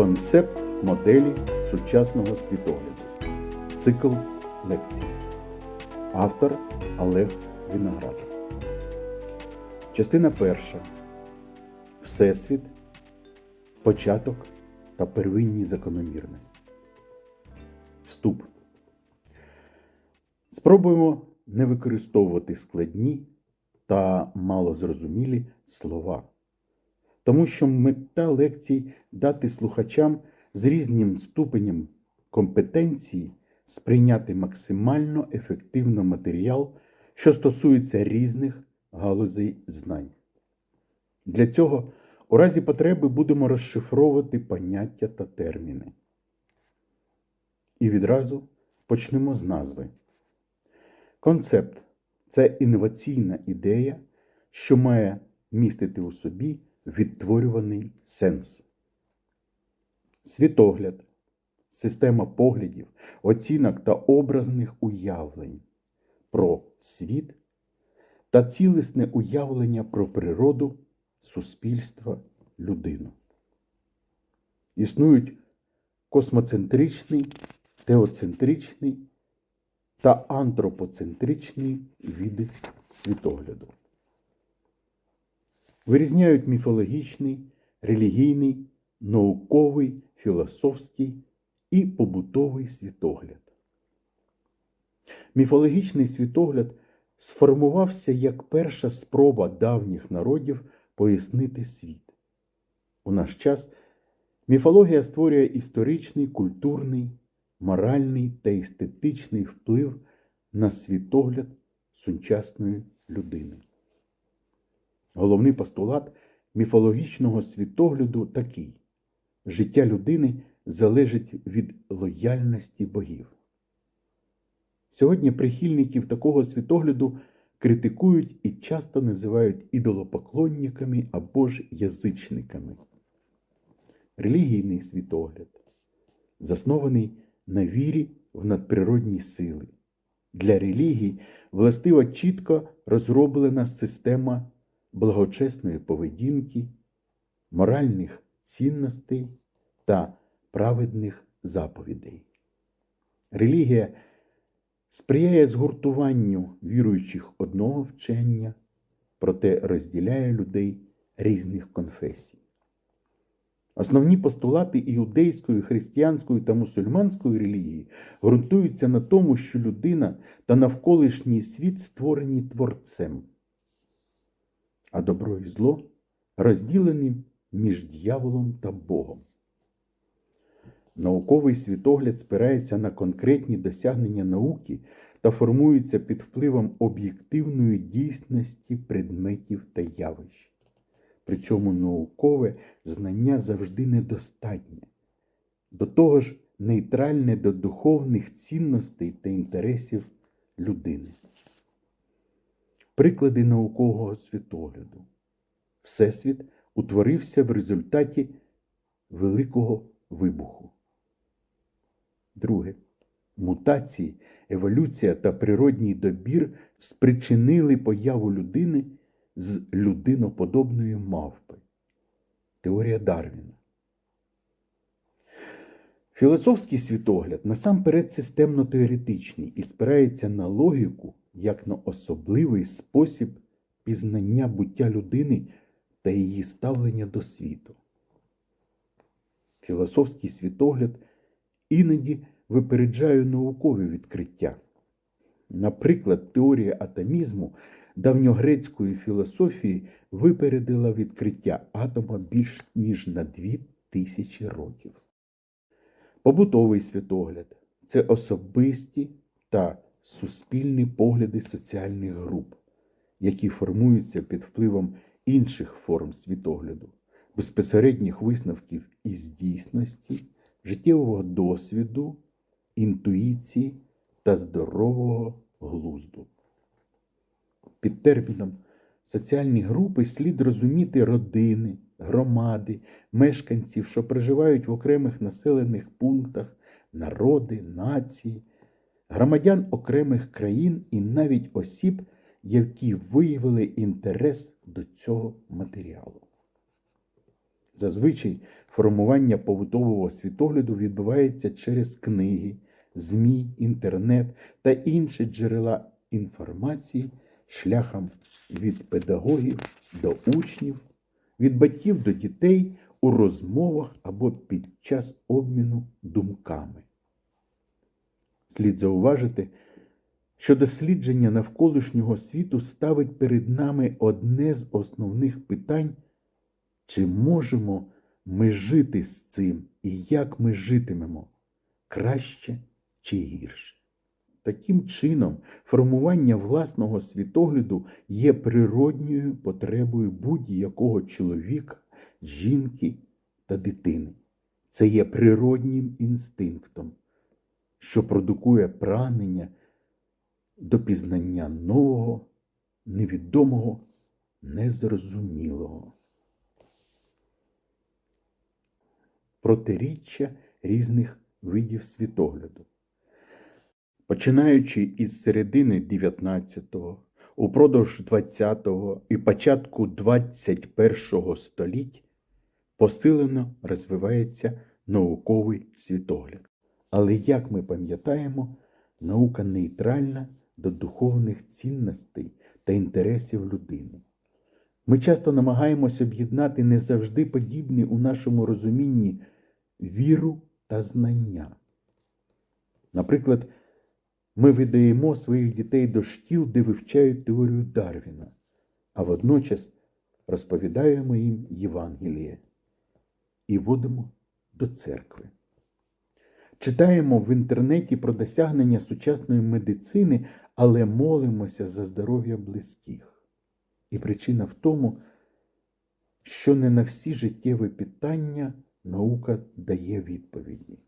Концепт моделі сучасного світогляду. Цикл лекцій. Автор Олег Виноградов. Частина перша. Всесвіт. Початок та первинні закономірності. Вступ. Спробуємо не використовувати складні та малозрозумілі слова. Тому що мета лекцій дати слухачам з різним ступенем компетенції сприйняти максимально ефективно матеріал, що стосується різних галузей знань. Для цього у разі потреби будемо розшифровувати поняття та терміни. І відразу почнемо з назви. Концепт це інноваційна ідея, що має містити у собі відтворюваний сенс. Світогляд, система поглядів, оцінок та образних уявлень про світ та цілісне уявлення про природу, суспільство, людину. Існують космоцентричний, теоцентричний та антропоцентричний види світогляду. Вирізняють міфологічний, релігійний, науковий, філософський і побутовий світогляд. Міфологічний світогляд сформувався як перша спроба давніх народів пояснити світ. У наш час міфологія створює історичний, культурний, моральний та естетичний вплив на світогляд сучасної людини. Головний постулат міфологічного світогляду такий: життя людини залежить від лояльності богів. Сьогодні прихильників такого світогляду критикують і часто називають ідолопоклонниками або ж язичниками. Релігійний світогляд заснований на вірі в надприродні сили. Для релігій властива чітко розроблена система благочесної поведінки, моральних цінностей та праведних заповідей. Релігія сприяє згуртуванню віруючих одного вчення, проте розділяє людей різних конфесій. Основні постулати іудейської, християнської та мусульманської релігії ґрунтуються на тому, що людина та навколишній світ створені творцем, а добро і зло розділені між дьяволом та Богом. Науковий світогляд спирається на конкретні досягнення науки та формується під впливом об'єктивної дійсності предметів та явищ. При цьому наукове знання завжди недостатнє, до того ж нейтральне до духовних цінностей та інтересів людини. Приклади наукового світогляду. Всесвіт утворився в результаті Великого вибуху. Друге. Мутації, еволюція та природній добір спричинили появу людини з людиноподобної мавпи. Теорія Дарвіна. Філософський світогляд насамперед системно-теоретичний і спирається на логіку як на особливий спосіб пізнання буття людини та її ставлення до світу. Філософський світогляд іноді випереджає наукові відкриття. Наприклад, теорія атомізму давньогрецької філософії випередила відкриття атома більш ніж на дві тисячі років. Побутовий світогляд це особисті та суспільні погляди соціальних груп, які формуються під впливом інших форм світогляду, безпосередніх висновків із дійсності, життєвого досвіду, інтуїції та здорового глузду. Під терміном соціальні групи слід розуміти родини, громади, мешканців, що проживають в окремих населених пунктах, народи, нації, громадян окремих країн і навіть осіб, які виявили інтерес до цього матеріалу. Зазвичай формування побутового світогляду відбувається через книги, ЗМІ, інтернет та інші джерела інформації шляхом від педагогів до учнів, від батьків до дітей у розмовах або під час обміну думками. Слід зауважити, що дослідження навколишнього світу ставить перед нами одне з основних питань, чи можемо ми жити з цим і як ми житимемо краще чи гірше. Таким чином, формування власного світогляду є природньою потребою будь-якого чоловіка, жінки та дитини. Це є природнім інстинктом, що продукує прагнення до пізнання нового, невідомого, незрозумілого. Протиріччя різних видів світогляду. Починаючи із середини 19-го, упродовж 20-го і початку 21-го століть посилено розвивається науковий світогляд. Але, як ми пам'ятаємо, наука нейтральна до духовних цінностей та інтересів людини. Ми часто намагаємося об'єднати не завжди подібні у нашому розумінні віру та знання. Наприклад, ми видаємо своїх дітей до шкіл, де вивчають теорію Дарвіна, а водночас розповідаємо їм Євангеліє і водимо до церкви. Читаємо в інтернеті про досягнення сучасної медицини, але молимося за здоров'я близьких. І причина в тому, що не на всі життєві питання наука дає відповіді.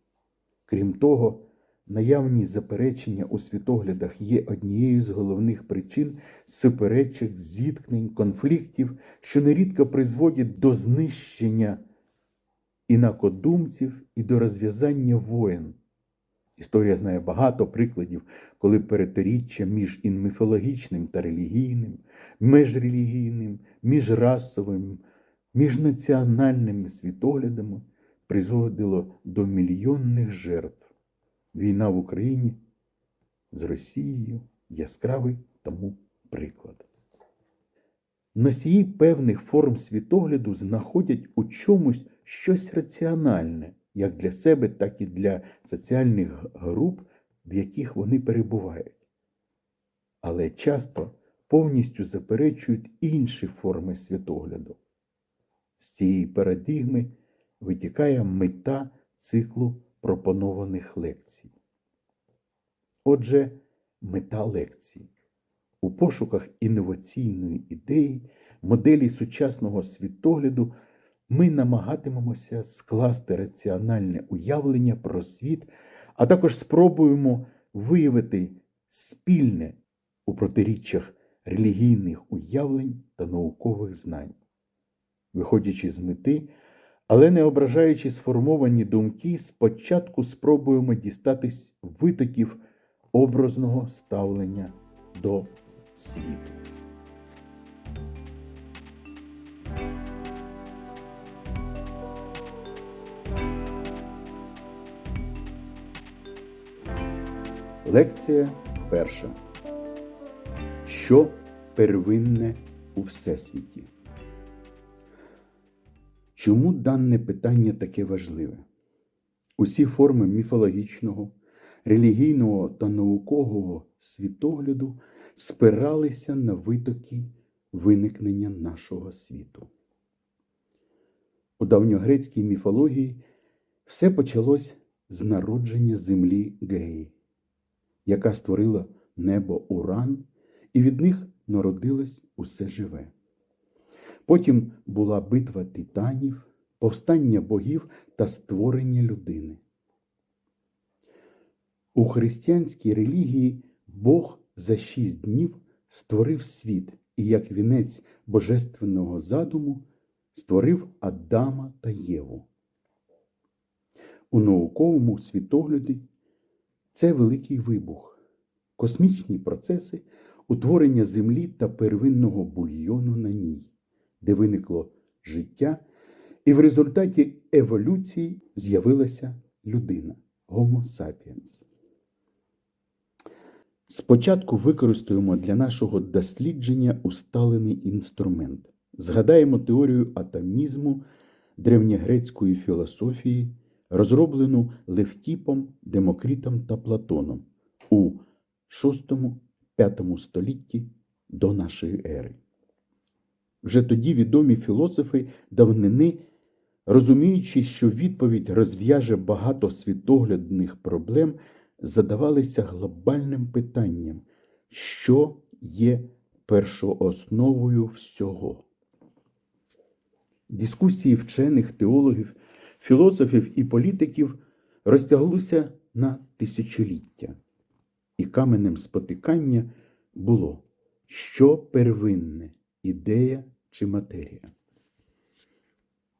Крім того, наявні заперечення у світоглядах є однією з головних причин суперечок, зіткнень, конфліктів, що нерідко призводять до знищення інакодумців і до розв'язання воєн. Історія знає багато прикладів, коли переторіччя між міфологічним та релігійним, межрелігійним, міжрасовим, міжнаціональними світоглядами призводило до мільйонних жертв. Війна в Україні з Росією яскравий тому приклад. Носії певних форм світогляду знаходять у чомусь щось раціональне, як для себе, так і для соціальних груп, в яких вони перебувають. Але часто повністю заперечують інші форми світогляду. З цієї парадигми витікає мета циклу пропонованих лекцій. Отже, мета лекцій. У пошуках інноваційної ідеї, моделі сучасного світогляду ми намагатимемося скласти раціональне уявлення про світ, а також спробуємо виявити спільне у протиріччях релігійних уявлень та наукових знань. Виходячи з мети, але не ображаючи сформовані думки, спочатку спробуємо дістатись витоків образного ставлення до світу. Лекція перша. Що первинне у Всесвіті? Чому дане питання таке важливе? Усі форми міфологічного, релігійного та наукового світогляду спиралися на витоки виникнення нашого світу. У давньогрецькій міфології все почалось з народження землі Геї, яка створила небо Уран, і від них народилось усе живе. Потім була битва титанів, повстання богів та створення людини. У християнській релігії Бог за шість днів створив світ і, як вінець божественного задуму, створив Адама та Єву. У науковому світогляді це великий вибух, космічні процеси утворення Землі та первинного бульйону на ній, де виникло життя І в результаті еволюції з'явилася людина Homo sapiens. Спочатку використаємо для нашого дослідження усталений інструмент. Згадаємо теорію атомізму древньогрецької філософії, розроблену Левтіпом, Демокритом та Платоном у VI-V столітті до нашої ери. Вже тоді відомі філософи давнини, розуміючи, що відповідь розв'яже багато світоглядних проблем, задавалися глобальним питанням, що є першоосновою всього. Дискусії вчених, теологів, філософів і політиків розтяглися на тисячоліття, і каменем спотикання було, що первинне ідея чи матерія.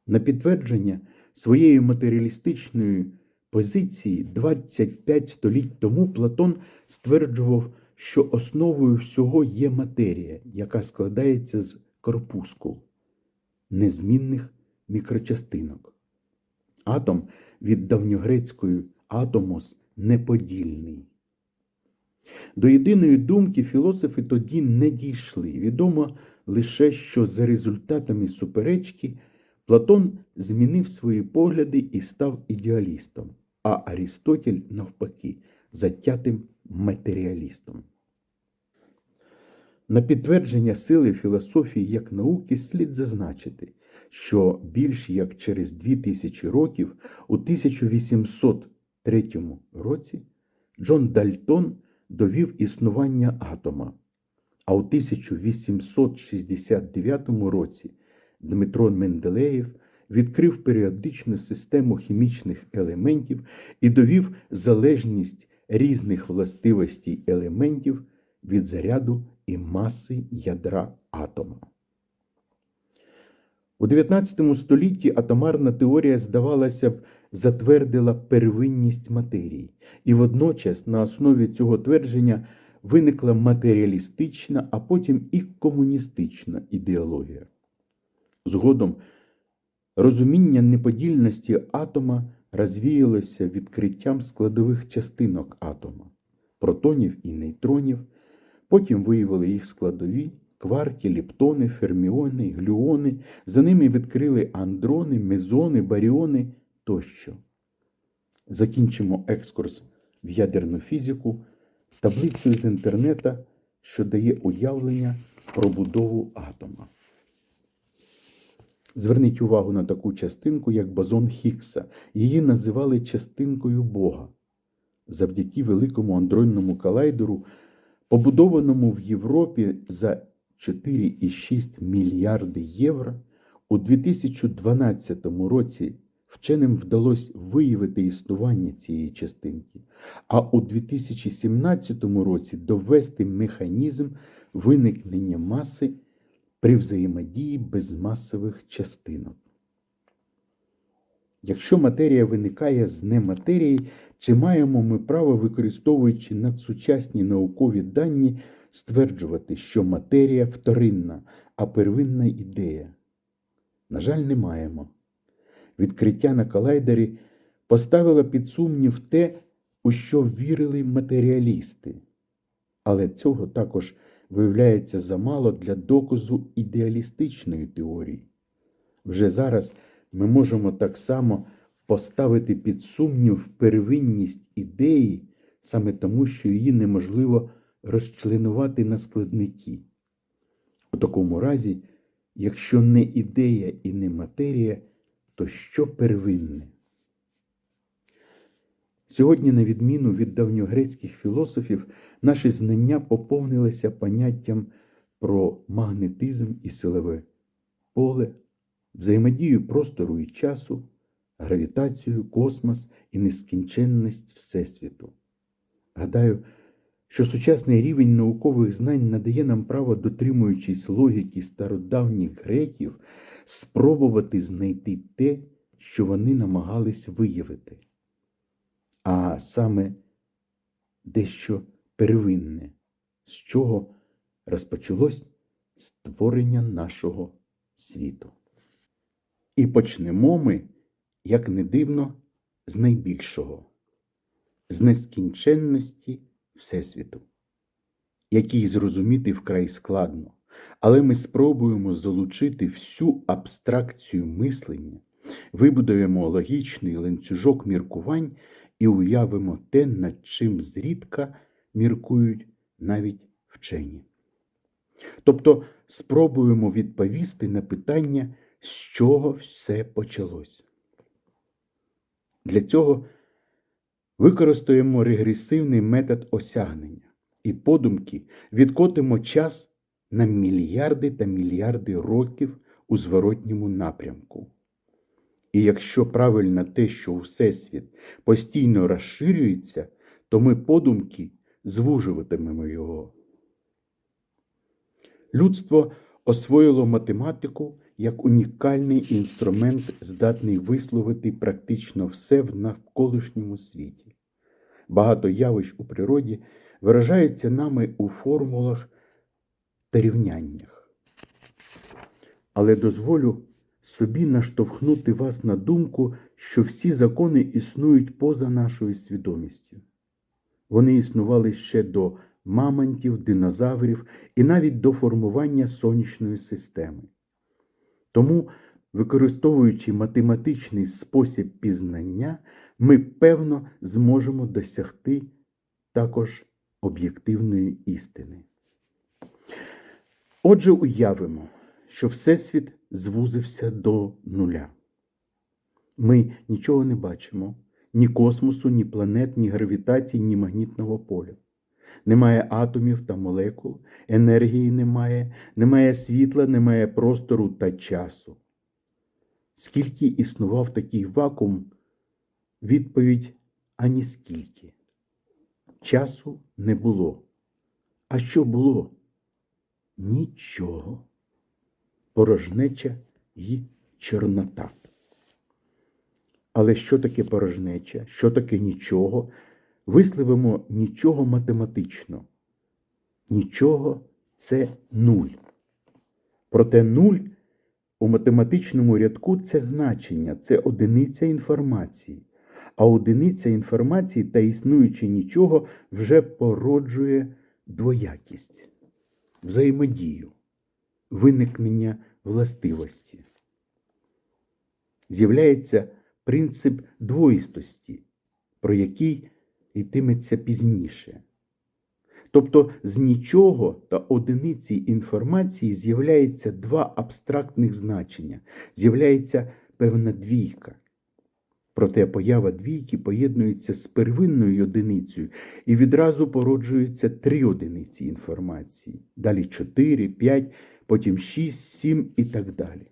На підтвердження своєї матеріалістичної позиції 25 століть тому Платон стверджував, що основою всього є матерія, яка складається з корпускул, незмінних мікрочастинок. Атом від давньогрецької атомос неподільний. До єдиної думки філософи тоді не дійшли. Відомо лише, що за результатами суперечки Платон змінив свої погляди і став ідеалістом, а Арістотель, навпаки, затятим матеріалістом. На підтвердження сили філософії як науки слід зазначити, що більш як через дві тисячі років, у 1803 році, Джон Дальтон довів існування атома, а у 1869 році Дмитро Менделеєв відкрив періодичну систему хімічних елементів і довів залежність різних властивостей елементів від заряду і маси ядра атома. У 19 столітті атомарна теорія, здавалося б, затвердила первинність матерії, і водночас на основі цього твердження виникла матеріалістична, а потім і комуністична ідеологія. Згодом розуміння неподільності атома розвіялося відкриттям складових частинок атома, протонів і нейтронів, потім виявили їх складові. Кварки, ліптони, ферміони, глюони, за ними відкрили андрони, мезони, баріони тощо. Закінчимо екскурс в ядерну фізику таблицею з інтернета, що дає уявлення про будову атома. Зверніть увагу на таку частинку, як бозон Хіггса. Її називали частинкою Бога. Завдяки великому андронному колайдеру, побудованому в Європі за 4,6 мільярди євро, у 2012 році вченим вдалося виявити існування цієї частинки, а у 2017 році довести механізм виникнення маси при взаємодії безмасових частинок. Якщо матерія виникає з нематерії, чи маємо ми право, використовуючи надсучасні наукові дані, стверджувати, що матерія вторинна, а первинна ідея? На жаль, не маємо. Відкриття на колайдері поставило під сумнів те, у що вірили матеріалісти, але цього також виявляється замало для доказу ідеалістичної теорії. Вже зараз ми можемо так само поставити під сумнів первинність ідеї, саме тому, що її неможливо розчленувати на складники. У такому разі, якщо не ідея і не матерія, то що первинне? Сьогодні, на відміну від давньогрецьких філософів, наші знання поповнилися поняттям про магнетизм і силове поле, взаємодію простору і часу, гравітацію, космос і нескінченність Всесвіту. Гадаю, що сучасний рівень наукових знань надає нам право, дотримуючись логіки стародавніх греків, спробувати знайти те, що вони намагались виявити а саме дещо первинне, з чого розпочалось створення нашого світу. І почнемо ми, як не дивно, з найбільшого, з нескінченності Всесвіту, який зрозуміти вкрай складно, але ми спробуємо залучити всю абстракцію мислення, вибудуємо логічний ланцюжок міркувань і уявимо те, над чим зрідка міркують навіть вчені. Тобто спробуємо відповісти на питання, з чого все почалось. Для цього використаємо регресивний метод осягнення і подумки відкотимо час на мільярди та мільярди років у зворотньому напрямку. І якщо правильно те, що Всесвіт постійно розширюється, то ми подумки звужуватимемо його. Людство освоїло математику як унікальний інструмент, здатний висловити практично все в навколишньому світі. Багато явищ у природі виражаються нами у формулах та рівняннях. Але дозволю собі наштовхнути вас на думку, що всі закони існують поза нашою свідомістю. Вони існували ще до мамонтів, динозаврів і навіть до формування сонячної системи. Тому, використовуючи математичний спосіб пізнання, ми певно зможемо досягти також об'єктивної істини. Отже, уявимо, що Всесвіт звузився до нуля. Ми нічого не бачимо, ні космосу, ні планет, ні гравітації, ні магнітного поля. Немає атомів та молекул, енергії немає, немає світла, немає простору та часу. Скільки існував такий вакуум? Відповідь ані скільки. Часу не було. А що було? Нічого. Порожнеча і чорнота. Але що таке порожнеча? Що таке нічого? Висловимо нічого математично. Нічого це нуль. Проте нуль у математичному рядку це значення, це одиниця інформації. А одиниця інформації та існуючи нічого вже породжує двоякість, взаємодію, виникнення властивості. З'являється принцип двоїстості, про який йтиметься пізніше. Тобто з нічого та одиниці інформації з'являється два абстрактних значення, з'являється певна двійка. Проте поява двійки поєднується з первинною одиницею і відразу породжуються три одиниці інформації. Далі 4, 5, потім 6, 7 і так далі.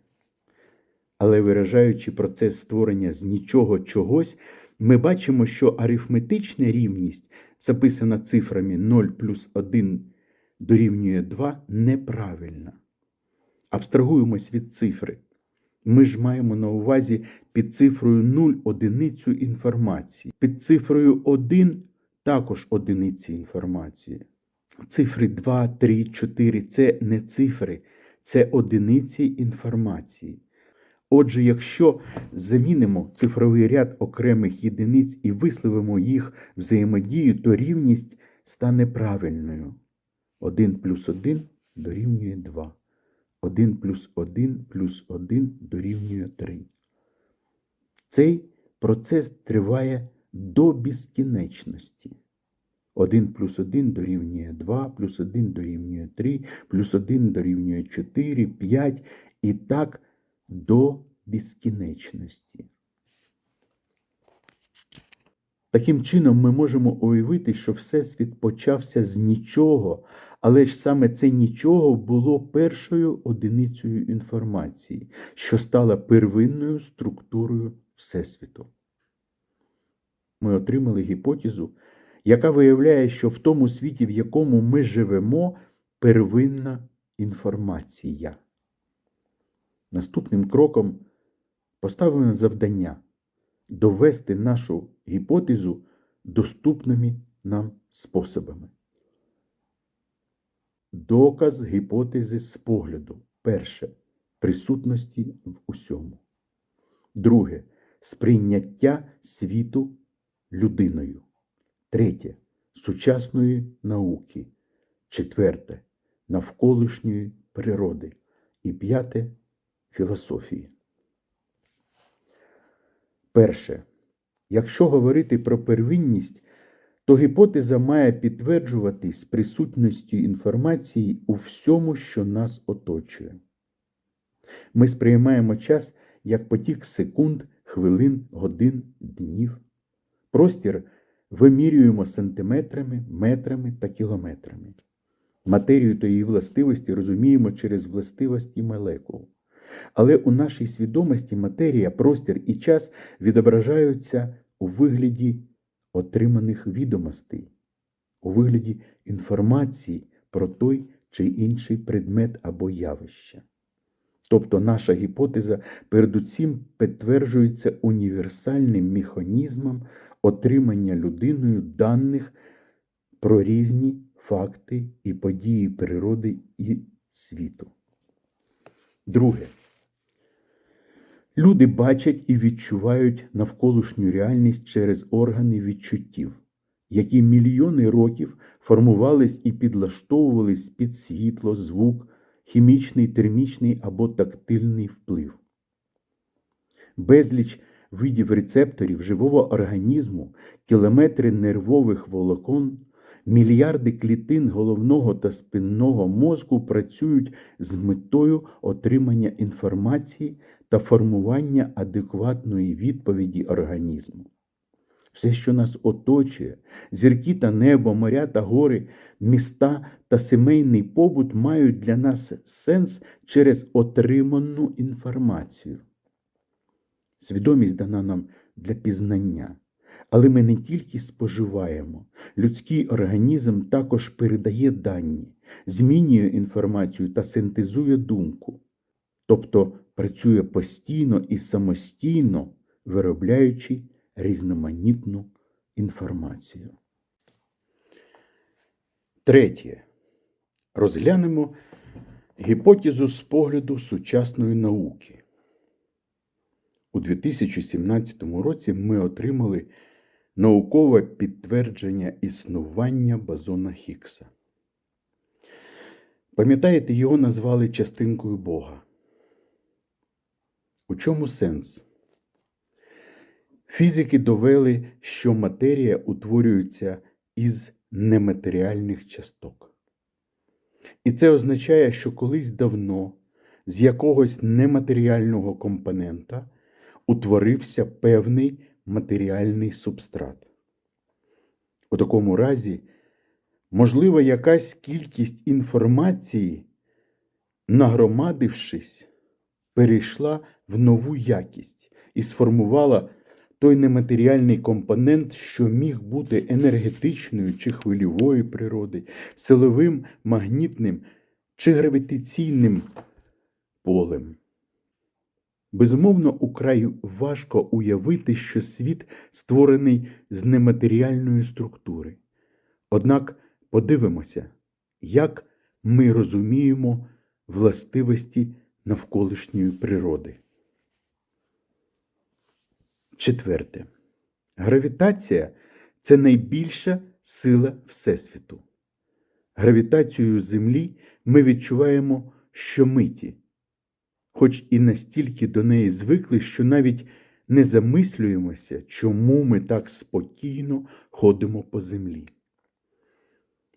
Але виражаючи процес створення з нічого чогось, ми бачимо, що арифметична рівність, записана цифрами 0 плюс 1 дорівнює 2, неправильна. Абстрагуємось від цифри. Ми ж маємо на увазі під цифрою 0 одиницю інформації. Під цифрою 1 також одиниці інформації. Цифри 2, 3, 4 це не цифри, це одиниці інформації. Отже, якщо замінимо цифровий ряд окремих єдиниць і висловимо їх взаємодію, то рівність стане правильною. 1 плюс 1 дорівнює 2. 1 плюс 1 плюс 1 дорівнює 3. Цей процес триває до безкінечності. 1 плюс 1 дорівнює 2, плюс 1 дорівнює 3, плюс 1 дорівнює 4, 5 і так до безкінечності. Таким чином, ми можемо уявити, що Всесвіт почався з нічого, але ж саме це нічого було першою одиницею інформації, що стала первинною структурою Всесвіту. Ми отримали гіпотезу, яка виявляє, що в тому світі, в якому ми живемо, первинна інформація. Наступним кроком поставимо завдання довести нашу гіпотезу доступними нам способами. Доказ гіпотези з погляду. Перше присутності в усьому. Друге сприйняття світу людиною. Третє сучасної науки. Четверте навколишньої природи. І п'яте філософії. Перше. Якщо говорити про первинність, то гіпотеза має підтверджуватись присутністю інформації у всьому, що нас оточує. Ми сприймаємо час як потік секунд, хвилин, годин, днів. Простір вимірюємо сантиметрами, метрами та кілометрами. Матерію та її властивості розуміємо через властивості молекул. Але у нашій свідомості матерія, простір і час відображаються у вигляді отриманих відомостей, у вигляді інформації про той чи інший предмет або явище. Тобто наша гіпотеза передусім підтверджується універсальним механізмом отримання людиною даних про різні факти і події природи і світу. Друге. Люди бачать і відчувають навколишню реальність через органи відчуттів, які мільйони років формувались і підлаштовувались під світло, звук, хімічний, термічний або тактильний вплив. Безліч видів рецепторів живого організму, кілометри нервових волокон, мільярди клітин головного та спинного мозку працюють з метою отримання інформації та формування адекватної відповіді організму. Все, що нас оточує, зірки та небо, моря та гори, міста та сімейний побут мають для нас сенс через отриману інформацію. Свідомість дана нам для пізнання. Але ми не тільки споживаємо, людський організм також передає дані, змінює інформацію та синтезує думку, тобто працює постійно і самостійно, виробляючи різноманітну інформацію. Третє. Розглянемо гіпотезу з погляду сучасної науки. У 2017 році ми отримали наукове підтвердження існування бозона Хіггса. Пам'ятаєте, його назвали частинкою Бога. У чому сенс? Фізики довели, що матерія утворюється із нематеріальних часток. І це означає, що колись давно з якогось нематеріального компонента утворився певний матеріальний субстрат. У такому разі, можливо, якась кількість інформації, нагромадившись, перейшла в нову якість і сформувала той нематеріальний компонент, що міг бути енергетичною чи хвильової природи, силовим, магнітним чи гравітаційним полем. Безумовно, украй важко уявити, що світ створений з нематеріальної структури. Однак подивимося, як ми розуміємо властивості навколишньої природи. Четверте. Гравітація це найбільша сила Всесвіту. Гравітацією Землі ми відчуваємо щомиті, хоч і настільки до неї звикли, що навіть не замислюємося, чому ми так спокійно ходимо по землі.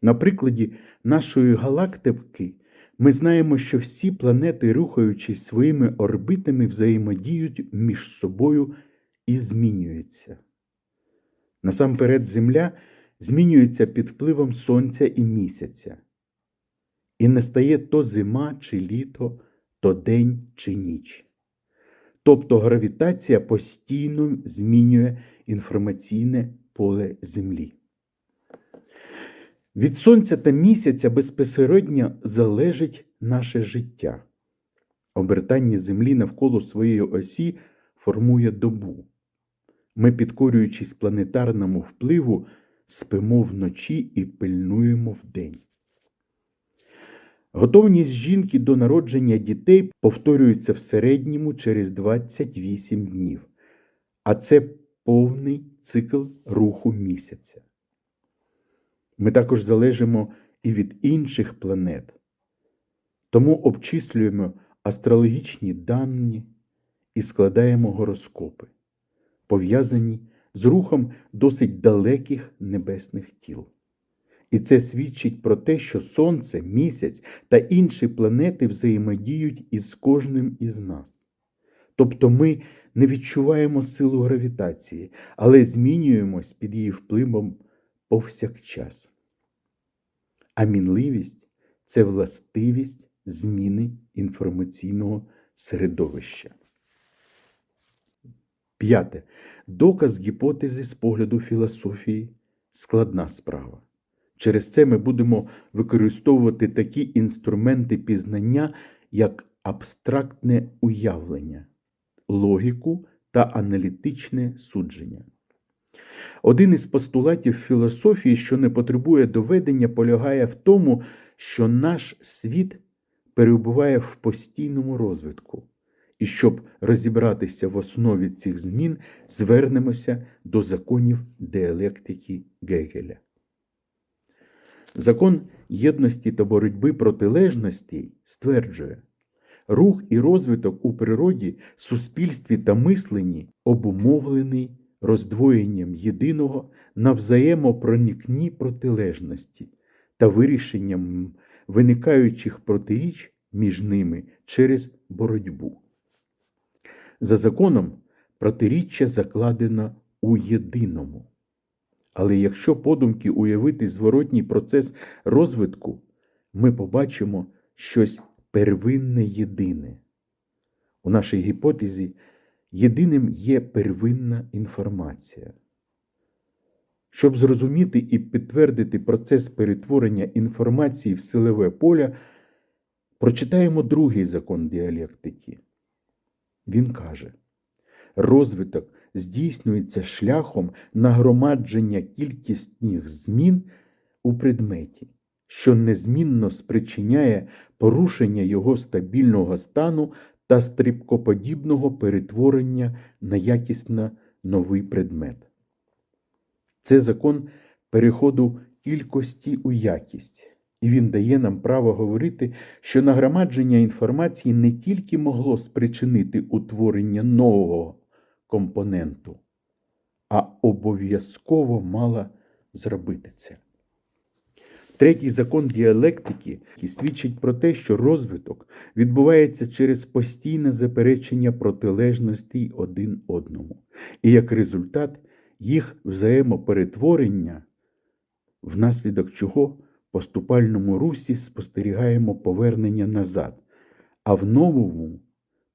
На прикладі нашої галактики ми знаємо, що всі планети, рухаючись своїми орбитами, взаємодіють між собою і змінюються. Насамперед, Земля змінюється під впливом Сонця і місяця, і настає то зима чи літо, то день чи ніч. Тобто гравітація постійно змінює інформаційне поле Землі. Від Сонця та місяця безпосередньо залежить наше життя. Обертання Землі навколо своєї осі формує добу. Ми, підкорюючись планетарному впливу, спимо вночі і пильнуємо вдень. Готовність жінки до народження дітей повторюється в середньому через 28 днів, а це повний цикл руху місяця. Ми також залежимо і від інших планет, тому обчислюємо астрологічні дані і складаємо гороскопи, пов'язані з рухом досить далеких небесних тіл. І це свідчить про те, що Сонце, місяць та інші планети взаємодіють із кожним із нас. Тобто ми не відчуваємо силу гравітації, але змінюємось під її впливом повсякчас. А мінливість це властивість зміни інформаційного середовища. П'яте. Доказ гіпотези з погляду філософії складна справа. Через це ми будемо використовувати такі інструменти пізнання, як абстрактне уявлення, логіку та аналітичне судження. Один із постулатів філософії, що не потребує доведення, полягає в тому, що наш світ перебуває в постійному розвитку. І щоб розібратися в основі цих змін, звернемося до законів діалектики Гегеля. Закон єдності та боротьби протилежностей стверджує, рух і розвиток у природі, суспільстві та мисленні обумовлений роздвоєнням єдиного на взаємопроникні протилежності та вирішенням виникаючих протиріч між ними через боротьбу. За законом протиріччя закладено у єдиному. Але якщо подумки уявити зворотній процес розвитку, ми побачимо щось первинне єдине. У нашій гіпотезі єдиним є первинна інформація. Щоб зрозуміти і підтвердити процес перетворення інформації в силове поля, прочитаємо другий закон діалектики. Він каже, розвиток здійснюється шляхом нагромадження кількісних змін у предметі, що незмінно спричиняє порушення його стабільного стану та стрибкоподібного перетворення на якісно новий предмет. Це закон переходу кількості у якість. І він дає нам право говорити, що нагромадження інформації не тільки могло спричинити утворення нового компоненту, а обов'язково мала зробити це. Третій закон діалектики свідчить про те, що розвиток відбувається через постійне заперечення протилежностей один одному, і як результат їх взаємоперетворення, внаслідок чого поступальному русі спостерігаємо повернення назад, а в новому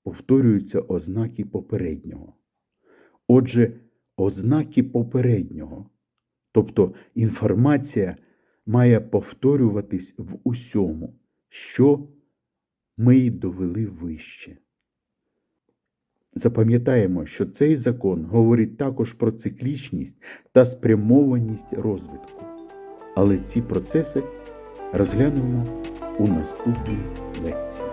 повторюються ознаки попереднього. Отже, ознаки попереднього, тобто інформація має повторюватись в усьому, що ми й довели вище. Запам'ятаємо, що цей закон говорить також про циклічність та спрямованість розвитку. Але ці процеси розглянемо у наступній лекції.